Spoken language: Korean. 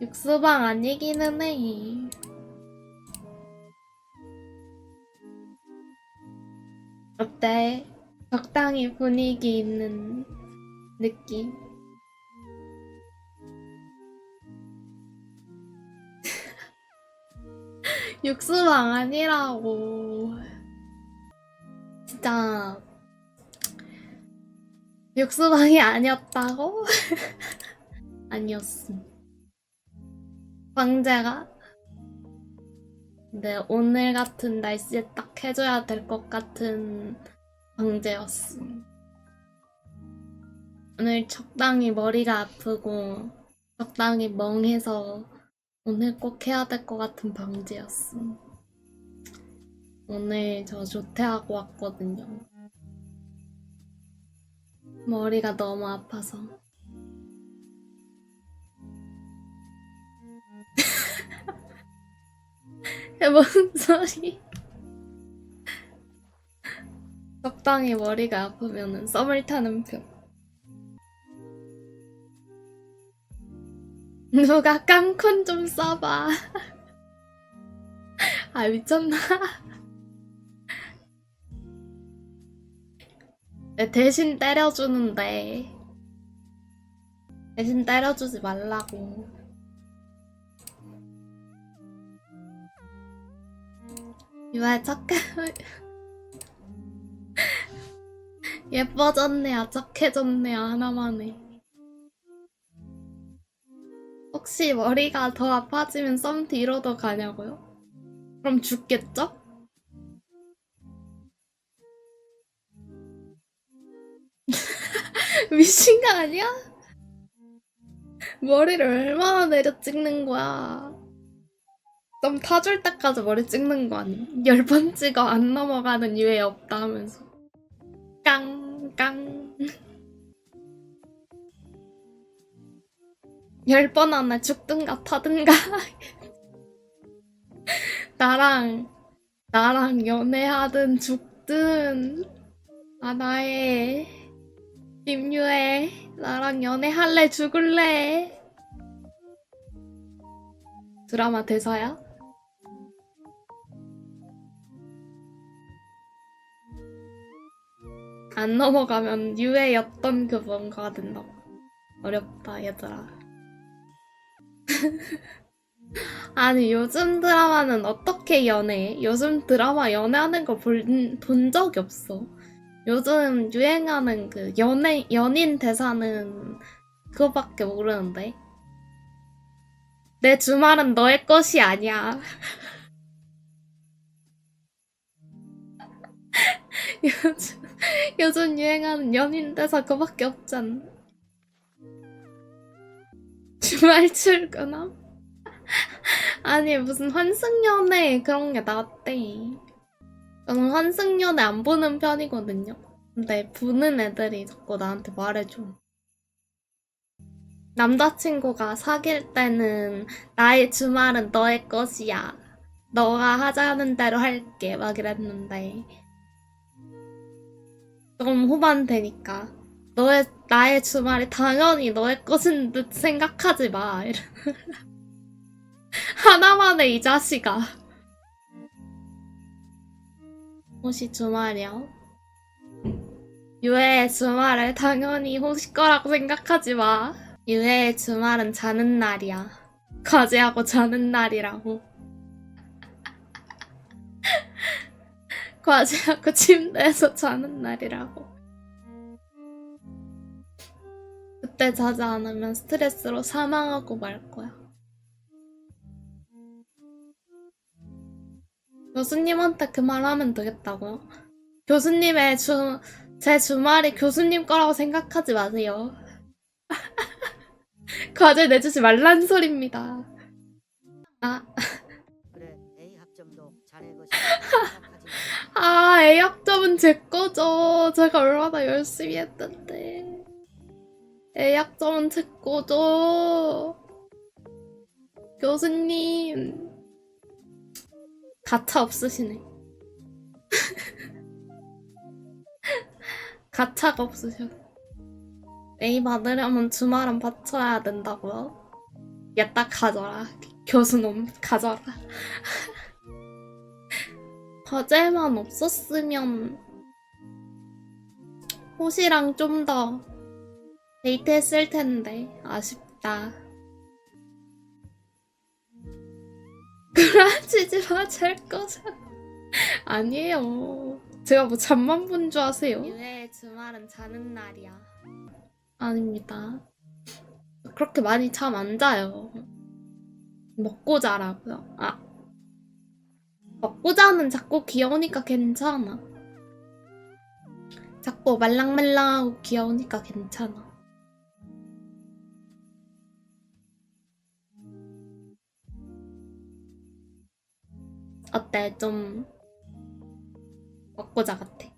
육수방 아니기는 해. 어때? 적당히 분위기 있는 느낌. 육수방 아니라고. 진짜 육수방이 아니었다고? 아니었음. 광재가 근데 오늘 같은 날씨에 딱 해줘야 될 것 같은 광재였음. 오늘 적당히 머리가 아프고 적당히 멍해서 오늘 꼭 해야 될 것 같은 방지였음. 오늘 저 조퇴하고 왔거든요. 머리가 너무 아파서. 뭔 소리? 적당히 머리가 아프면은 썸을 타는 편. 누가 깡콘 좀 써봐. 아 미쳤나? 내 대신 때려주는데 대신 때려주지 말라고. 유아 착해 예뻐졌네요 착해졌네요 하나만에 혹시 머리가 더 아파지면 썸 뒤로 더 가냐고요? 그럼 죽겠죠? 미친 거 아니야? 머리를 얼마나 내려 찍는 거야? 좀 타줄 때까지 머리 찍는 거 아니야? 열 번 찍어 안 넘어가는 유해 없다 하면서. 깡 깡. 열 번 안에 죽든가 타든가. 나랑 나랑 연애하든 죽든. 아 나의 김유해 나랑 연애할래 죽을래? 드라마 대사야? 안 넘어가면 유해였던 그 뭔가가 된다고. 어렵다, 얘들아. 아니, 요즘 드라마는 어떻게 연애해? 요즘 드라마 연애하는 거 본, 본 적이 없어. 요즘 유행하는 그 연애, 연인 대사는 그거밖에 모르는데. 내 주말은 너의 것이 아니야. 요즘, 요즘 유행하는 연인 대사 그거밖에 없잖아. 주말 출근함? 아니 무슨 환승연애 그런 게 나왔대. 저는 환승연애 안 보는 편이거든요. 근데 보는 애들이 자꾸 나한테 말해줘. 남자친구가 사귈 때는 나의 주말은 너의 것이야. 너가 하자는 대로 할게. 막 이랬는데. 좀 후반 되니까 너의 나의 주말이 당연히 너의 것인 듯 생각하지 마. 하나만의 이 자식아. 호시 주말이야. 유해의 주말을 당연히 호시 거라고 생각하지 마. 유해의 주말은 자는 날이야. 과제하고 자는 날이라고. 과제하고 침대에서 자는 날이라고. 그때 자지 않으면 스트레스로 사망하고 말 거야. 교수님한테 그 말 하면 되겠다고요? 교수님의 주, 제 주말이 교수님 거라고 생각하지 마세요. 과제 내주지 말란 소리입니다. 아, 아, A 학점은 제 거죠. 제가 얼마나 열심히 했는데. A 학점은 제 거죠. 교수님. 가차 없으시네. 가차가 없으셔. A 받으려면 주말은 받쳐야 된다고요? 야딱 가져라 교수놈 가져라 과제만 없었으면 호시랑 좀 더 데이트했을 텐데 아쉽다. 구라치지 마잘 거잖아 아니에요. 제가 뭐 잠만 본 줄 아세요? 유해의 주말은 자는 날이야. 아닙니다. 그렇게 많이 잠 안 자요. 먹고 자라고요. 아 먹고 자는 자꾸 귀여우니까 괜찮아. 자꾸 말랑말랑하고 귀여우니까 괜찮아. 어때? 좀 먹고 자 같아